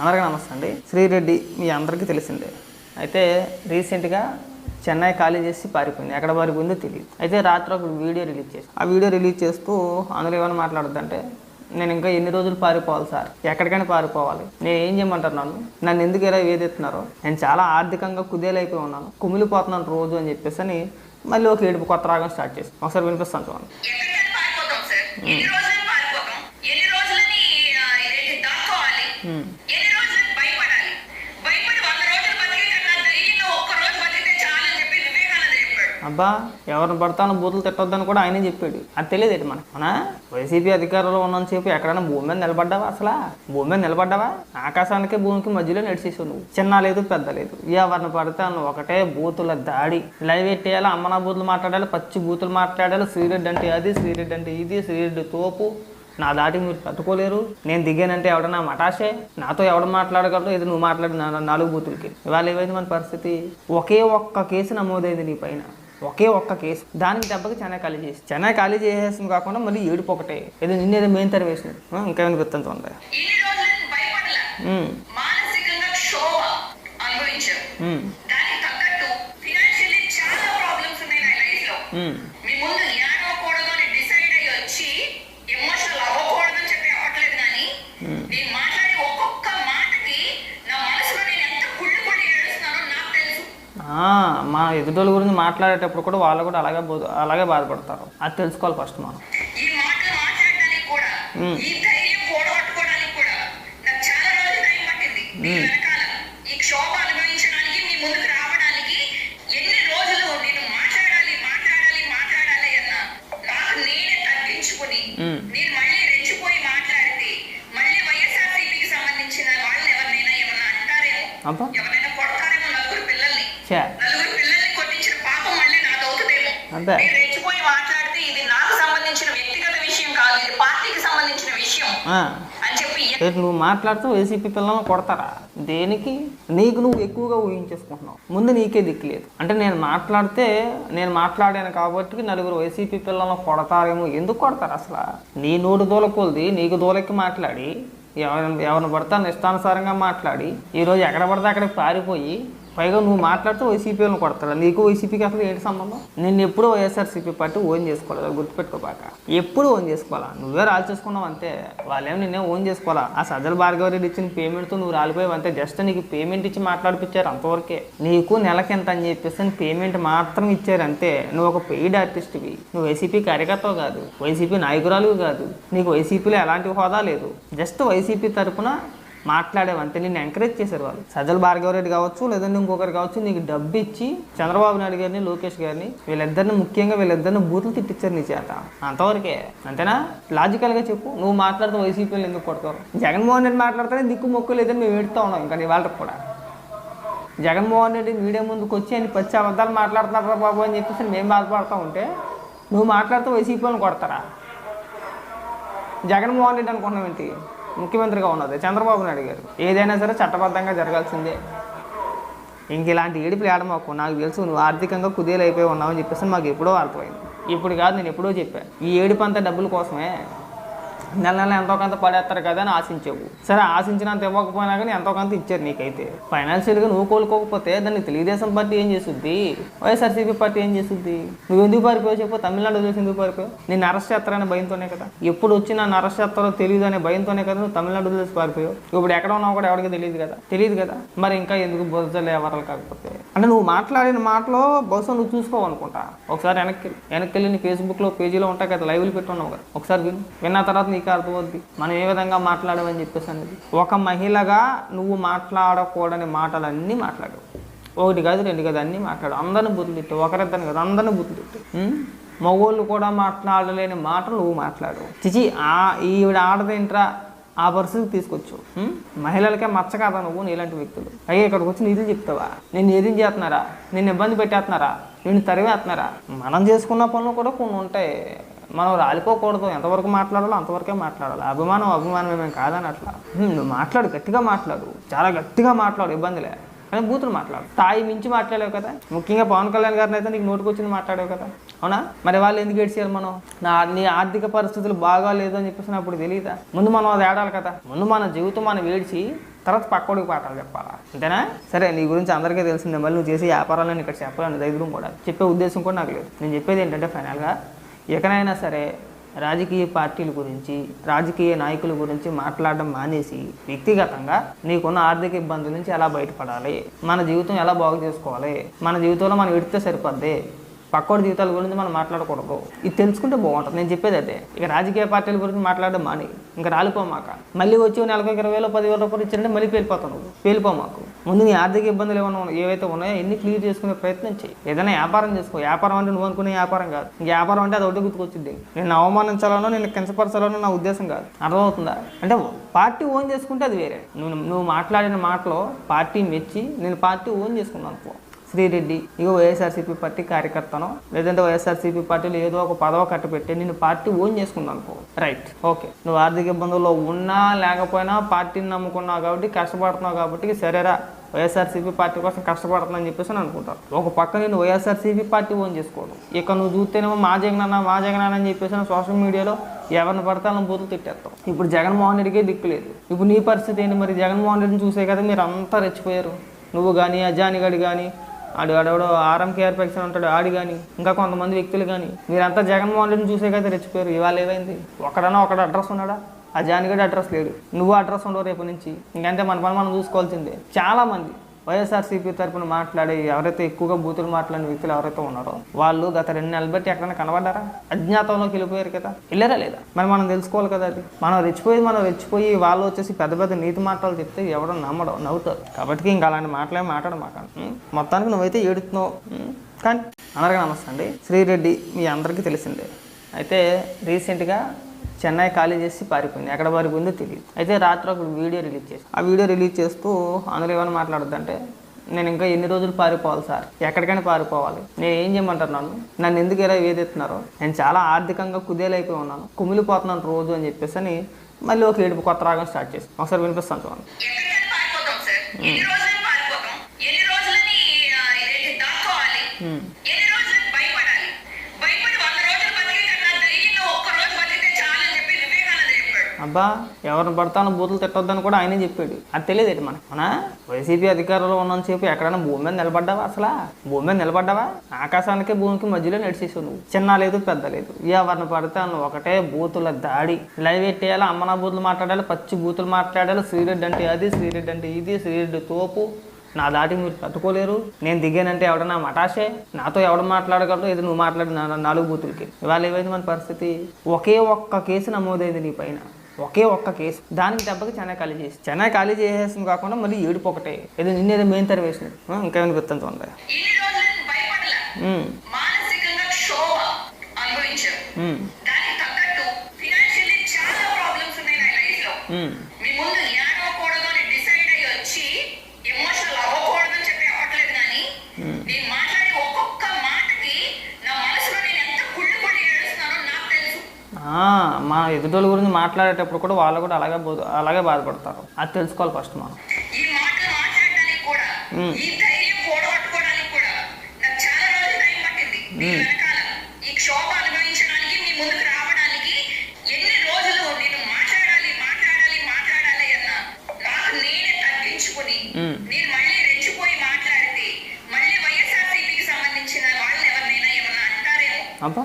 అందరికీ నమస్తే అండి. శ్రీరెడ్డి మీ అందరికీ తెలిసిందే. అయితే రీసెంట్గా చెన్నై ఖాళీ చేసి పారిపోయింది. ఎక్కడ పారిపోయిందో తెలియదు. అయితే రాత్రి ఒక వీడియో రిలీజ్ చేసి ఆ వీడియో రిలీజ్ చేస్తూ అందులో ఏమైనా మాట్లాడుతుందంటే నేను ఇంకా ఎన్ని రోజులు పారిపోవాలి సార్? ఎక్కడికైనా పారిపోవాలి. నేను ఏం చేయమంటారు నన్ను? నన్ను ఎందుకు ఇలా వేదెత్తున్నారు నేను చాలా ఆర్థికంగా కుదేలైపోయి ఉన్నాను. కుమిలిపోతున్నాను రోజు అని చెప్పేసి అని మళ్ళీ ఒక ఏడుపు కొత్త రాగం స్టార్ట్ చేసి ఒకసారి వినిపిస్తాను చూడండి. ఎన్ని రోజులని దాక్కోవాలి అబ్బా ఎవరిని పడతాను బూతులు తిట్టొద్దని కూడా ఆయనే చెప్పాడు. అది తెలియదు మనకి? మన వైసీపీ అధికారంలో ఉన్నంతసేపు ఎక్కడైనా భూమి మీద నిలబడ్డావా అసలు? భూమి మీద నిలబడ్డావా? ఆకాశానికి భూమికి మధ్యలో నడిచేసావు నువ్వు. చిన్న లేదు పెద్ద లేదు. ఎవరిని పడితే అన్న ఒకటే బూతుల దాడి. లైవ్ ఎట్టేయాలి అమ్మనా బూతులు మాట్లాడాలి పచ్చి బూతులు మాట్లాడాలి శ్రీరెడ్డి అంటే అది శ్రీరెడ్డి అంటే ఇది శ్రీరెడ్డి తోపు. నా దాటి మీరు తట్టుకోలేరు. నేను దిగానంటే ఎవడన్నా మటాషే? నాతో ఎవడు మాట్లాడగలరు ఇది నువ్వు మాట్లాడిన నాలుగు బూతులకి. ఇవాళ ఏమైంది మన పరిస్థితి? ఒకే ఒక్క కేసు నమోదైంది నీ పైన. ఒకే ఒక్క కేసు. దానికి దెబ్బకి చెన్నై ఖాళీ చేసి చెన్నై ఖాళీ చేసేసింది కాకుండా మళ్ళీ ఏడుపు ఒకటే. ఇది నిన్నేదో మెయిన్ తర వేసినది ఆ, ఇంకా ఏమైనా గుర్తుంది ఉంది అనుభవించారు మా ఎదుటోళ్ళ గురించి మాట్లాడేటప్పుడు కూడా వాళ్ళు కూడా అలాగే బోధ- అలాగే బాధపడతారు. అది తెలుసుకోవాలి ఫస్ట్ మనం. అబ్బా. అంతే. రెచ్చిపోయి మాట్లాడితే ఇది నాకు సంబంధించిన వ్యక్తిగత విషయం కాదు ఇది పార్టీకి సంబంధించిన విషయం. అని చెప్పి నువ్వు మాట్లాడుతూ వైసీపీ పిల్లలను కొడతారా? దేనికి? నీకు నువ్వు ఎక్కువగా ఊహించేసుకుంటున్నావు. ముందు నీకే దిక్కులేదు అంటే నేను మాట్లాడితే నేను మాట్లాడాను కాబట్టి నలుగురు వైసీపీ పిల్లలను కొడతారేమో. ఎందుకు కొడతారు అసలు? నీ నోటు దూలకొలిది నీకు దూలకి మాట్లాడి ఎవరిని ఎవరిని పడతా ఇష్టానుసారంగా మాట్లాడి ఈరోజు ఎక్కడ పడితే అక్కడికి పారిపోయి పైగా నువ్వు మాట్లాడితే వైసీపీలను కొడతాడు. నీకు వైసీపీకి అసలు ఏంటి సంబంధం? నేను ఎప్పుడూ వైఎస్ఆర్సీపీ పార్టీ ఓన్ చేసుకోవాలి? అది గుర్తుపెట్టుకోబాక. ఎప్పుడు ఓన్ చేసుకోవాలా? నువ్వే రాలు చేసుకున్నావు అంతే. వాళ్ళేమో నిన్నే ఓన్ చేసుకోవాలా? ఆ సజ్జల భార్గవ రెడ్డి ఇచ్చిన పేమెంట్తో నువ్వు రాలిపోయావు అంతే. జస్ట్ నీకు పేమెంట్ ఇచ్చి మాట్లాడిపించారు అంతవరకే. నీకు నెలకి ఎంత అని చెప్పేసి పేమెంట్ మాత్రం ఇచ్చారు అంతే. నువ్వు ఒక పెయిడ్ ఆర్టిస్ట్వి నువ్వు వైసీపీ కార్యకర్తవు కాదు. వైసీపీ నాయకురాలు కాదు. నీకు వైసీపీలో ఎలాంటి హోదా లేదు. జస్ట్ వైసీపీ తరఫున మాట్లాడేవంతే నిన్ను ఎంకరేజ్ చేశారు వాళ్ళు. సజ్జల భార్గవ రెడ్డి కావచ్చు లేదంటే ఇంకొకరు కావచ్చు నీకు డబ్బు ఇచ్చి చంద్రబాబు నాయుడు గారిని లోకేష్ గారిని వీళ్ళిద్దరిని ముఖ్యంగా వీళ్ళిద్దరిని బూతులు తిట్టించారు నీ చేత. అంతవరకే. అంతేనా? లాజికల్గా చెప్పు. నువ్వు మాట్లాడితే వైసీపీలు ఎందుకు కొడతారు? జగన్మోహన్ రెడ్డి మాట్లాడితేనే దిక్కు మొక్కు లేదని మేము ఏడుతూ ఉన్నాం ఇంకా ఇవాళ కూడా. జగన్మోహన్ రెడ్డి మీడియా ముందుకు వచ్చి ఆయన పచ్చి అబద్ధాలు మాట్లాడుతున్నారా బాబు అని చెప్పేసి మేము బాధపడతా ఉంటే నువ్వు మాట్లాడితే వైసీపీలను కొడతారా? జగన్మోహన్ రెడ్డి అనుకున్నాం ఏంటి ముఖ్యమంత్రిగా ఉన్నది. చంద్రబాబు నాయుడు గారు. ఏదైనా సరే చట్టబద్ధంగా జరగాల్సిందే. ఇంక ఇలాంటి ఏడుపులు ఆడమాకు నాకు తెలుసు నువ్వు ఆర్థికంగా కుదేలైపోయి అని చెప్పేసి మాకు ఎప్పుడో అర్థమైంది. ఇప్పుడు కాదు నేను ఎప్పుడో చెప్పాను ఈ ఏడుపంతా డబ్బుల కోసమే. నెల నెల ఎంతో కొంత పడేస్తారు కదా అని ఆశించావు. సరే ఆశించినంత ఇవ్వకపోయినా కానీ ఎంతో కొంత ఇచ్చారు నీకైతే. ఫైనాన్షియల్గా నువ్వు కోలుకోకపోతే దాన్ని తెలుగుదేశం పార్టీ ఏం చేస్తుంది వైఎస్ఆర్సీపీ పార్టీ ఏం చేస్తుంది నువ్వు ఎందుకు పారిపోయావు చెప్పు? తమిళనాడు వదిలేసి ఎందుకు పారిపోయావు? నేను అరెస్ట్ చేస్తారనే భయంతోనే కదా. ఎప్పుడు వచ్చి నన్ను అరెస్ట్ చేస్తారో తెలియదు అనే భయంతోనే కదా నువ్వు తమిళనాడు వదిలేసి పారిపోయావు. ఇప్పుడు ఎక్కడ ఉన్నావు కూడా ఎవరికి తెలియదు కదా. తెలియదు కదా. మరి ఇంకా ఎందుకు బుద్ధలే ఎవరాలు కాకపోతే? అంటే నువ్వు మాట్లాడిన మాటలో బహుశా నువ్వు చూసుకోవాలనుకుంటా ఒకసారి వెనక్కి వెనక్కి వెళ్ళి నీ ఫేస్బుక్లో పేజీలో ఉంటాయి కదా లైవ్లు పెట్టున్నావు కదా. ఒకసారి విను. విన్న తర్వాత నీకు అర్థమవుద్ది మనం ఏ విధంగా మాట్లాడమని చెప్పేసి అనేది. ఒక మహిళగా నువ్వు మాట్లాడకూడని మాటలన్నీ మాట్లాడవు. ఒకటి కాదు రెండు కాదు అన్నీ మాట్లాడు అందరిని బుద్ధులు తిట్టు ఒకరిద్దరిని కాదు అందరిని బుద్ధులు తిట్టు. మగోళ్ళు కూడా మాట్లాడలేని మాటలు నువ్వు మాట్లాడు చిచి ఆ ఈవిడ ఆడదేంట్రా ఆ పరిస్థితికి తీసుకొచ్చు. మహిళలకే మచ్చ కాదా నువ్వు? నీలాంటి వ్యక్తులు. అయ్యే ఇక్కడికి వచ్చి నీతులు చెప్తావా? నేను ఏది చేస్తున్నారా? నేను ఇబ్బంది పెట్టేస్తున్నారా? నేను తరివేస్తున్నారా? మనం చేసుకున్న పనులు కూడా కొన్ని ఉంటాయి. మనం రాలిపోకూడదు ఎంతవరకు మాట్లాడాలో అంతవరకే మాట్లాడాలి. అభిమానం అభిమానం ఏమేం కాదని అట్లా. నువ్వు మాట్లాడు గట్టిగా మాట్లాడు. చాలా గట్టిగా మాట్లాడు ఇబ్బందిలే. కానీ బూతులు మాట్లాడు. తాయి మించి మాట్లాడావు కదా. ముఖ్యంగా పవన్ కళ్యాణ్ గారిని అయితే నీకు నోటుకు వచ్చింది మాట్లాడావు కదా. అవునా? మరి వాళ్ళు ఎందుకు ఏడ్చేయాలి మనం? నా నీ ఆర్థిక పరిస్థితులు బాగా లేదు అని చెప్పేసి అప్పుడు తెలియదా ముందు మనం అది ఏడాలి కదా. ముందు మన జీవితం మనం ఏడ్చి తర్వాత పక్కోడికి పాఠాలు చెప్పాలా? అంతేనా? సరే నీ గురించి అందరికీ తెలిసిందే. మళ్ళీ నువ్వు చేసే వ్యాపారాలను ఇక్కడ చెప్పాలని. ధైర్యం కూడా. చెప్పే ఉద్దేశం కూడా నాకు లేదు. నేను చెప్పేది ఏంటంటే ఫైనల్గా ఎక్కడైనా సరే రాజకీయ పార్టీల గురించి రాజకీయ నాయకుల గురించి మాట్లాడడం మానేసి వ్యక్తిగతంగా నీకున్న ఆర్థిక ఇబ్బందుల నుంచి ఎలా బయటపడాలి? మన జీవితం ఎలా బాగు చేసుకోవాలి? మన జీవితంలో మనం ఎడితే సరిపోద్ది? పక్కోడి జీవితాల గురించి మనం మాట్లాడకూడదు. ఇది తెలుసుకుంటే బాగుంటుంది. నేను చెప్పేది అదే. ఇక రాజకీయ పార్టీల గురించి మాట్లాడడం మాని. ఇంకా రాలిపోమాక. మళ్ళీ వచ్చి నెలకు ఇరవై వేలు పదివేల రూపాయలు ఇచ్చారంటే మళ్ళీ పేలిపోతావు పేలిపోమాకు. ముందు నీ ఆర్థిక ఇబ్బందులు ఏమైనా ఏవైతే ఉన్నాయో ఎన్ని క్లియర్ చేసుకునే ప్రయత్నం చేయి ఏదైనా వ్యాపారం చేసుకో. వ్యాపారం అంటే నువ్వు అనుకునే వ్యాపారం కాదు. ఇంక వ్యాపారం అంటే అది ఒకటి గుర్తుకొచ్చింది. నేను అవమానించాలనో నేను కించపరచాలనో నా ఉద్దేశం కాదు. అర్థమవుతుందా? అంటే పార్టీ ఓన్ చేసుకుంటే అది వేరే. నువ్వు నువ్వు మాట్లాడిన మాటలో పార్టీ మెచ్చి నేను పార్టీ ఓన్ చేసుకున్నాను అనుకో శ్రీరెడ్డి ఇగో వైఎస్ఆర్సీపీ పార్టీ కార్యకర్తను లేదంటే వైఎస్ఆర్సీపీ పార్టీలో ఏదో ఒక పదవ కట్టపెట్టి నేను పార్టీ ఓన్ చేసుకున్నాను అనుకో. రైట్ ఓకే నువ్వు ఆర్థిక ఇబ్బందుల్లో ఉన్నా లేకపోయినా పార్టీని నమ్ముకున్నావు కాబట్టి కష్టపడుతున్నావు కాబట్టి సరేరా వైఎస్ఆర్సీపీ పార్టీ కోసం కష్టపడుతున్నా అని చెప్పేసి అని అనుకుంటారు. ఒక పక్క నేను వైఎస్ఆర్సీపీ పార్టీ ఓన్ చేసుకోవడం. ఇక నువ్వు చూస్తేనేమో మా జగనాన్న మా జగనన్న అని చెప్పేసి సోషల్ మీడియాలో ఎవరిని పడితే అలా బూతులు తిట్టేస్తాం ఇప్పుడు జగన్మోహన్ రెడ్డికే దిక్కు లేదు. ఇప్పుడు నీ పరిస్థితి ఏంటి మరి? జగన్మోహన్ రెడ్డిని చూసే కదా మీరు అంతా రెచ్చిపోయారు. నువ్వు కానీ అజానిగడి కానీ ఆడు ఆడెవడో ఆర్ఎంకేఆర్ పెక్షన్ ఉంటాడు ఆడి కానీ ఇంకా కొంతమంది వ్యక్తులు కానీ మీరంతా జగన్మోహన్ రెడ్డిని చూసే కదా రెచ్చిపోయారు ఇవాళ ఏమైంది? ఒకడన్నా ఒకడు అడ్రస్ ఉన్నాడా? ఆ జానిగడి అడ్రస్ లేడు. నువ్వు అడ్రస్ ఉండవు రేపు నుంచి. ఇంకంతే మన పని మనం చూసుకోవాల్సిందే. చాలా మంది. వైఎస్ఆర్సీపీ తరపున మాట్లాడే ఎవరైతే ఎక్కువగా బూతులు మాట్లాడిన వ్యక్తులు ఎవరైతే ఉన్నారో వాళ్ళు గత రెండు నెలలు బట్టి ఎక్కడైనా కనబడ్డారా? అజ్ఞాతంలోకి వెళ్ళిపోయారు కదా. వెళ్ళారా లేదా? మరి మనం తెలుసుకోవాలి కదా అది. మనం రెచ్చిపోయి మనం రెచ్చిపోయి వాళ్ళు వచ్చేసి పెద్ద పెద్ద నీతి మాటలు చెప్తే ఎవడో నమ్మడం నవ్వుతారు. కాబట్టి ఇంకా అలాంటి మాటలే మాట్లాడమాక. మొత్తానికి నువ్వైతే ఏడుతున్నావు కానీ అందరికీ నమస్తే అండి. శ్రీరెడ్డి మీ అందరికీ తెలిసిందే. అయితే రీసెంట్గా చెన్నై ఖాళీ చేసి పారిపోయింది. ఎక్కడ పారిపోయిందో తెలియదు. అయితే రాత్రి ఒక వీడియో రిలీజ్ చేసి ఆ వీడియో రిలీజ్ చేస్తూ అందులో ఏమైనా మాట్లాడద్దంటే నేను ఇంకా ఎన్ని రోజులు పారిపోవాలి సార్? ఎక్కడికైనా పారిపోవాలి. నేను ఏం చేయమంటారు నన్ను? నన్ను ఎందుకు ఇలా వేదెత్తున్నారు నేను చాలా ఆర్థికంగా కుదేలైపోయి ఉన్నాను. కుమిలిపోతున్నాను రోజు అని చెప్పేసి అని మళ్ళీ ఒక ఏడుపు కొత్త రాగం స్టార్ట్ చేసి ఒకసారి వినిపిస్తాను చూడండి. అబ్బా ఎవరిని పడతానో బూతులు తిట్టొద్దని కూడా ఆయనే చెప్పాడు. అది తెలియదు మనకి? మన వైసీపీ అధికారంలో ఉన్నంతసేపు ఎక్కడైనా భూమి మీద నిలబడ్డావా అసలు? భూమి మీద నిలబడ్డావా? ఆకాశానికి భూమికి మధ్యలో నడిచేసావు నువ్వు. చిన్న లేదు పెద్ద లేదు. ఎవరిని పడితే ఒకటే బూతుల దాడి. లైవ్ ఎట్టేయాలి అమ్మనా బూతులు మాట్లాడాలి పచ్చి బూతులు మాట్లాడాలి శ్రీరెడ్డి అంటే అది శ్రీరెడ్డి అంటే ఇది శ్రీరెడ్డి తోపు. నా దాటి మీరు తట్టుకోలేరు. నేను దిగానంటే ఎవడన్నా మటాషే? నాతో ఎవడు మాట్లాడగలరు ఏదో నువ్వు మాట్లాడిన నాలుగు బూతులకి? ఇవాళ ఏమైంది మన పరిస్థితి? ఒకే ఒక్క కేసు నమోదైంది నీ పైన. ఒకే ఒక్క కేసు. దానికి దెబ్బకి చెన్నై ఖాళీ చేసి చెన్నై ఖాళీ చేసేసింది కాకుండా మళ్ళీ ఏడుపు ఒకటే. ఏదో నిన్నేదో మెయిన్ తర వేసినట్టు ఆ, ఇంకేమైనా చూడండి ఎన్ని మా ఎదుటోళ్ళ గురించి మాట్లాడేటప్పుడు కూడా వాళ్ళు కూడా అలాగే బోధ అలాగే బాధపడతారు. అది తెలుసుకోవాలి ఫస్ట్ మనం. అబ్బా.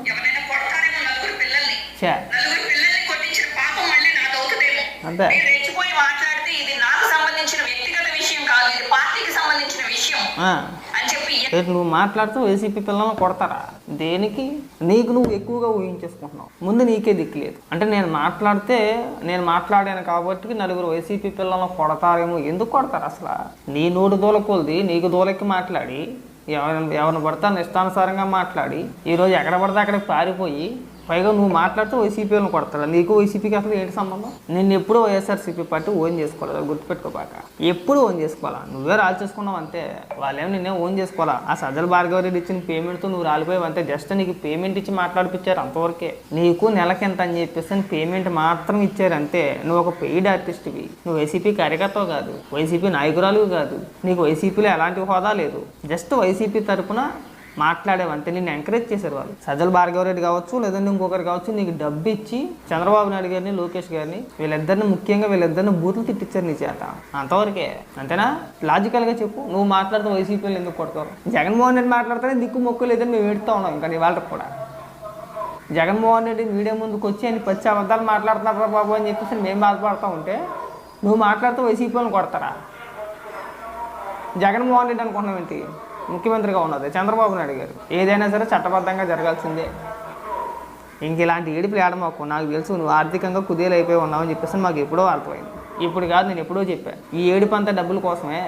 అంతే. నేను రెచ్చిపోయి మాట్లాడితే ఇది నాకు సంబంధించిన వ్యక్తిగత విషయం కాదు ఇది పార్టీకి సంబంధించిన విషయం ఆ. అని చెప్పి రేపు నువ్వు మాట్లాడుతూ వైసీపీ పిల్లలను కొడతారా? దేనికి? నీకు నువ్వు ఎక్కువగా ఊహించేసుకుంటున్నావు. ముందు నీకే దిక్కులేదు అంటే నేను మాట్లాడితే నేను మాట్లాడాను కాబట్టి నలుగురు వైసీపీ పిల్లలను కొడతారేమో. ఎందుకు కొడతారు అసలు? నీ నోటి దూలకొలిది నీకు దూలకి మాట్లాడి ఎవరిని ఎవరిని పడతా ఇష్టానుసారంగా మాట్లాడి ఈరోజు ఎక్కడ పడితే అక్కడికి పారిపోయి పైగా నువ్వు మాట్లాడుతూ వైసీపీలను కొడతాడు. నీకు వైసీపీకి అసలు ఏంటి సంబంధం? నేను ఎప్పుడు వైఎస్ఆర్సీపీ పార్టీ ఓన్ చేసుకోవాలి. గుర్తుపెట్టుకోపాక ఎప్పుడు ఓన్ చేసుకోవాలా? నువ్వే రాలు చేసుకున్నావు అంతే. వాళ్ళేం నిన్నే ఓన్ చేసుకోవాలా? ఆ సజ్జల భార్గవ రెడ్డి ఇచ్చిన పేమెంట్తో నువ్వు రాలిపోయావు అంతే. జస్ట్ నీకు పేమెంట్ ఇచ్చి మాట్లాడిపించారు అంతవరకే. నీకు నెలకి ఎంత అని చెప్పేసి పేమెంట్ మాత్రం ఇచ్చారు అంతే. నువ్వు ఒక పెయిడ్ ఆర్టిస్ట్వి నువ్వు వైసీపీ కార్యకర్త కాదు. వైసీపీ నాయకురాలు కాదు. నీకు వైసీపీలో ఎలాంటి హోదా లేదు. జస్ట్ వైసీపీ తరపున మాట్లాడేవంతే నిన్ను ఎంకరేజ్ చేశారు వాళ్ళు. సజ్జల భార్గవరెడ్డి కావచ్చు లేదంటే ఇంకొకరు కావచ్చు నీకు డబ్బు ఇచ్చి చంద్రబాబు నాయుడు గారిని లోకేష్ గారిని వీళ్ళిద్దరిని ముఖ్యంగా వీళ్ళిద్దరిని బూతులు తిట్టించారు నీ చేత. అంతవరకే. అంతేనా? లాజికల్గా చెప్పు. నువ్వు మాట్లాడితే వైసీపీలు ఎందుకు కొడతావు? జగన్మోహన్ రెడ్డి మాట్లాడితేనే దిక్కు మొక్కు లేదని మేము ఏడుతా ఉన్నాం ఇంకా ఇవాళ కూడా. జగన్మోహన్ రెడ్డి మీడియా ముందుకు వచ్చి ఆయన పచ్చి అబద్ధాలు మాట్లాడుతున్నారా బాబు అని చెప్పేసి మేము బాధపడతా ఉంటే నువ్వు మాట్లాడితే వైసీపీలను కొడతారా? జగన్మోహన్ రెడ్డి అనుకున్నాం ఏంటి ముఖ్యమంత్రిగా ఉన్నది. చంద్రబాబు నాయుడు గారు ఏదైనా సరే చట్టబద్ధంగా జరగాల్సిందే. ఇంక ఇలాంటి ఏడుపులు ఏడమాకు నాకు తెలుసు నువ్వు ఆర్థికంగా కుదేలు అయిపోయి ఉన్నావు అని చెప్పేసి మాకు ఎప్పుడో అర్థమైంది. ఇప్పుడు కాదు నేను ఎప్పుడో చెప్పాను ఈ ఏడుపంత డబ్బుల కోసమే.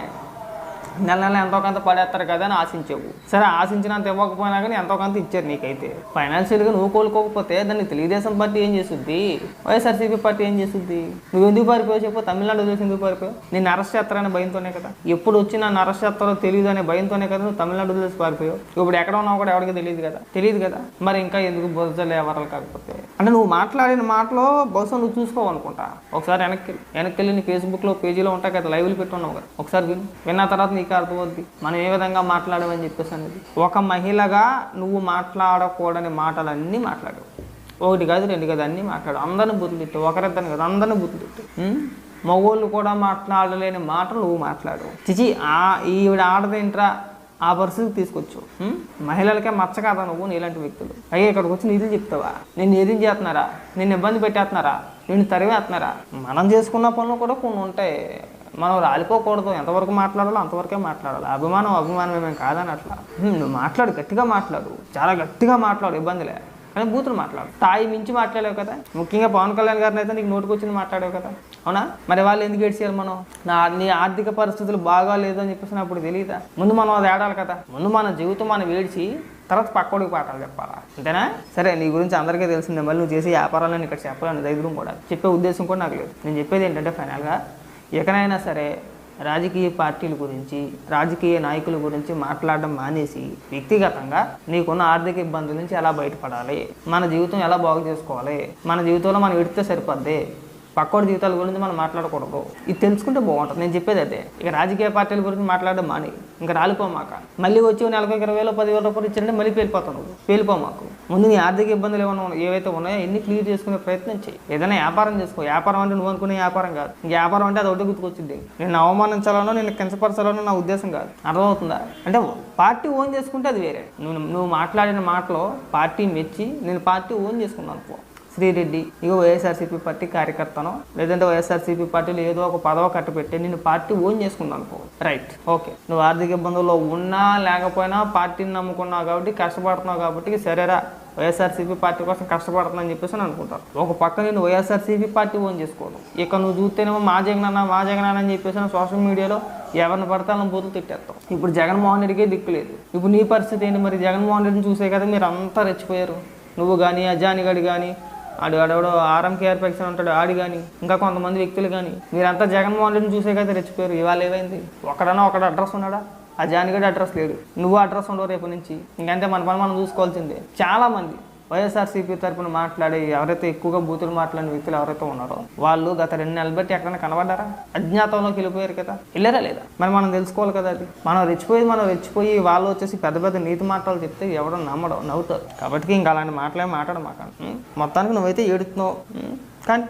నెల నెల ఎంతో కొంత పడేస్తారు కదా అని ఆశించావు. సరే ఆశించినంత ఇవ్వకపోయినా కానీ ఎంతో కొంత ఇచ్చారు నీకైతే. ఫైనాన్షియల్గా నువ్వు కోలుకోకపోతే దాన్ని తెలుగుదేశం పార్టీ ఏం చేస్తుంది? వైఎస్ఆర్సీపీ పార్టీ ఏం చేస్తుంది? నువ్వు ఎందుకు పారిపోయావు చెప్పు? తమిళనాడు వదిలేసి ఎందుకు పారిపోయావు? నేను అరెస్ట్ చేస్తారనే భయంతోనే కదా. ఎప్పుడు వచ్చి నన్ను అరెస్ట్ చేస్తారో తెలియదు అనే భయంతోనే కదా నువ్వు తమిళనాడు వదిలేసి పారిపోయావు. ఇప్పుడు ఎక్కడ ఉన్నావు కూడా ఎవరికి తెలియదు కదా. తెలియదు కదా. మరి ఇంకా ఎందుకు బొజ్జలు ఎవరాలు కాకపోతే? అంటే నువ్వు మాట్లాడిన మాటలో బహుశా నువ్వు చూసుకోవాలనుకుంటా ఒకసారి వెనక్కి వెనక్కి వెళ్ళి నీ ఫేస్బుక్లో పేజీలో ఉంటాయి కదా లైవ్లు పెట్టున్నావు కదా. ఒకసారి విను. విన్న తర్వాత నీకు అర్థమవుద్ది. మనం ఏ విధంగా మాట్లాడమని చెప్పేసి అనేది. ఒక మహిళగా నువ్వు మాట్లాడకూడని మాటలన్నీ మాట్లాడవు. ఒకటి కాదు రెండు కాదు అన్నీ మాట్లాడు అందరిని బుద్ధి ఒకరిద్దరిని కాదు అందరిని బుద్ధి మగోళ్ళు కూడా మాట్లాడలేని మాటలు నువ్వు మాట్లాడు చిచి ఆ ఈవిడ ఆడదేంట్రా ఆ పరిస్థితికి తీసుకొచ్చు మహిళలకే మచ్చ కాదా నువ్వు? నీలాంటి వ్యక్తులు. అయ్యే ఇక్కడికి వచ్చి నీతులు చెప్తావా? నేను ఏది చేస్తున్నారా? నిన్ను ఇబ్బంది పెట్టేస్తున్నారా? నిన్ను తరివేస్తున్నారా మనం చేసుకున్న పనులు కూడా కొన్ని ఉంటాయి. మనం రాలిపోకూడదు. ఎంతవరకు మాట్లాడాలో అంతవరకే మాట్లాడాలి. అభిమానం అభిమానం ఏమేం కాదని అట్లా. నువ్వు మాట్లాడు గట్టిగా మాట్లాడు. చాలా గట్టిగా మాట్లాడు ఇబ్బందిలే కానీ బూతులు మాట్లాడు. తాయి మించి మాట్లాడావు కదా. ముఖ్యంగా పవన్ కళ్యాణ్ గారిని అయితే నీకు నోటుకొచ్చింది మాట్లాడావు కదా. అవునా? మరి వాళ్ళు ఎందుకు ఏడ్చేయాలి మనం? నా నీ ఆర్థిక పరిస్థితులు బాగా లేదు అని చెప్పేసి అప్పుడు తెలియదా? ముందు మనం అది ఏడాలి కదా. ముందు మన జీవితం మనం ఏడ్చి తర్వాత పక్కోడికి పాఠాలు చెప్పాలా? అంతేనా? సరే నీ గురించి అందరికీ తెలిసిందే. మళ్ళీ నువ్వు చేసే వ్యాపారాలను ఇక్కడ చెప్పాలని. ధైర్యం కూడా. చెప్పే ఉద్దేశం కూడా నాకు లేదు. నేను చెప్పేది ఏంటంటే ఫైనల్గా ఎక్కడైనా సరే రాజకీయ పార్టీల గురించి రాజకీయ నాయకుల గురించి మాట్లాడడం మానేసి వ్యక్తిగతంగా నీకున్న ఆర్థిక ఇబ్బందుల నుంచి ఎలా బయటపడాలి? మన జీవితం ఎలా బాగు చేసుకోవాలి? మన జీవితంలో మనం ఎడితే సరిపోద్ది? పక్కోడి జీవితాల గురించి మనం మాట్లాడకూడదు. ఇది తెలుసుకుంటే బాగుంటుంది. నేను చెప్పేది అదే. ఇక రాజకీయ పార్టీల గురించి మాట్లాడడం మాని ఇంకా రాలిపోమాక. మళ్ళీ వచ్చి నెలకు ఇరవై వేలు పదివేల రూపాయలు ఇచ్చారంటే మళ్ళీ పేలిపోతావు పేలిపోమాకు. ముందు నీ ఆర్థిక ఇబ్బందులు ఏమైనా ఏవైతే ఉన్నాయో ఎన్ని క్లియర్ చేసుకునే ప్రయత్నం చేయి. ఏదైనా వ్యాపారం చేసుకో. వ్యాపారం అంటే నువ్వు అనుకునే వ్యాపారం కాదు. ఇంక వ్యాపారం అంటే అది ఒకటి గుర్తుకొచ్చింది. నేను అవమానించాలనో నేను కించపరచాలనో నా ఉద్దేశం కాదు. అర్థమవుతుందా? అంటే పార్టీ ఓన్ చేసుకుంటే అది వేరే. నువ్వు నువ్వు మాట్లాడిన మాటలో పార్టీ మెచ్చి నేను పార్టీ ఓన్ చేసుకున్నాను అనుకో శ్రీరెడ్డి ఇగో వైఎస్ఆర్సీపీ పార్టీ కార్యకర్తను లేదంటే వైఎస్ఆర్సీపీ పార్టీలో ఏదో ఒక పదవ కట్టపెట్టి నేను పార్టీ ఓన్ చేసుకుందాం అనుకో. రైట్ ఓకే నువ్వు ఆర్థిక ఇబ్బందుల్లో ఉన్నా లేకపోయినా పార్టీని నమ్ముకున్నావు కాబట్టి కష్టపడుతున్నావు కాబట్టి సరేరా వైఎస్ఆర్సీపీ పార్టీ కోసం కష్టపడుతుందని చెప్పేసి అనుకుంటారు. ఒక పక్క నేను వైఎస్ఆర్సీపీ పార్టీ ఓన్ చేసుకోవడం ఇక నువ్వు చూస్తేనేమో మా జగనన్న మా జగనన్న అని చెప్పేసి సోషల్ మీడియాలో ఎవరిని పడితే వాళ్ళని బూతులు తిట్టేస్తాం ఇప్పుడు జగన్మోహన్ రెడ్డికే దిక్కు లేదు. ఇప్పుడు నీ పరిస్థితి ఏంటి? మరి జగన్మోహన్ రెడ్డిని చూసే కదా మీరు అంతా రెచ్చిపోయారు. నువ్వు కానీ అజానిగడి కానీ ఆడు ఆడెవడో ఆర్ఎంకేఆర్ పెక్షన్ ఉంటాడు ఆడు కానీ ఇంకా కొంతమంది వ్యక్తులు కానీ మీరంతా జగన్మోహన్ రెడ్డిని చూసే కదా రెచ్చిపోయారు ఇవాళ ఏమైంది? ఒకడన్నా ఒకడు అడ్రస్ ఉన్నాడా? ఆ జానగడి అడ్రస్ లేడు నువ్వు అడ్రస్ ఉండవు రేపు నుంచి. ఇంకంతే మన పని మనం చూసుకోవాల్సిందే. చాలామంది వైఎస్ఆర్సీపీ తరపున మాట్లాడి ఎవరైతే ఎక్కువగా బూతులు మాట్లాడిన వ్యక్తులు ఎవరైతే ఉన్నారో వాళ్ళు గత రెండు నెలలు బట్టి ఎక్కడైనా కనబడ్డారా? అజ్ఞాతంలోకి వెళ్ళిపోయారు కదా. వెళ్ళారా లేదా? మరి మనం తెలుసుకోవాలి కదా అది. మనం రెచ్చిపోయి మనం రెచ్చిపోయి వాళ్ళు వచ్చేసి పెద్ద పెద్ద నీతి మాటలు చెప్తే ఎవడో నమ్మడం నవ్వుతారు. కాబట్టి ఇంకా అలాంటి మాటలే మాట్లాడమాక మొత్తానికి నువ్వైతే ఏడుతున్నావు కానీ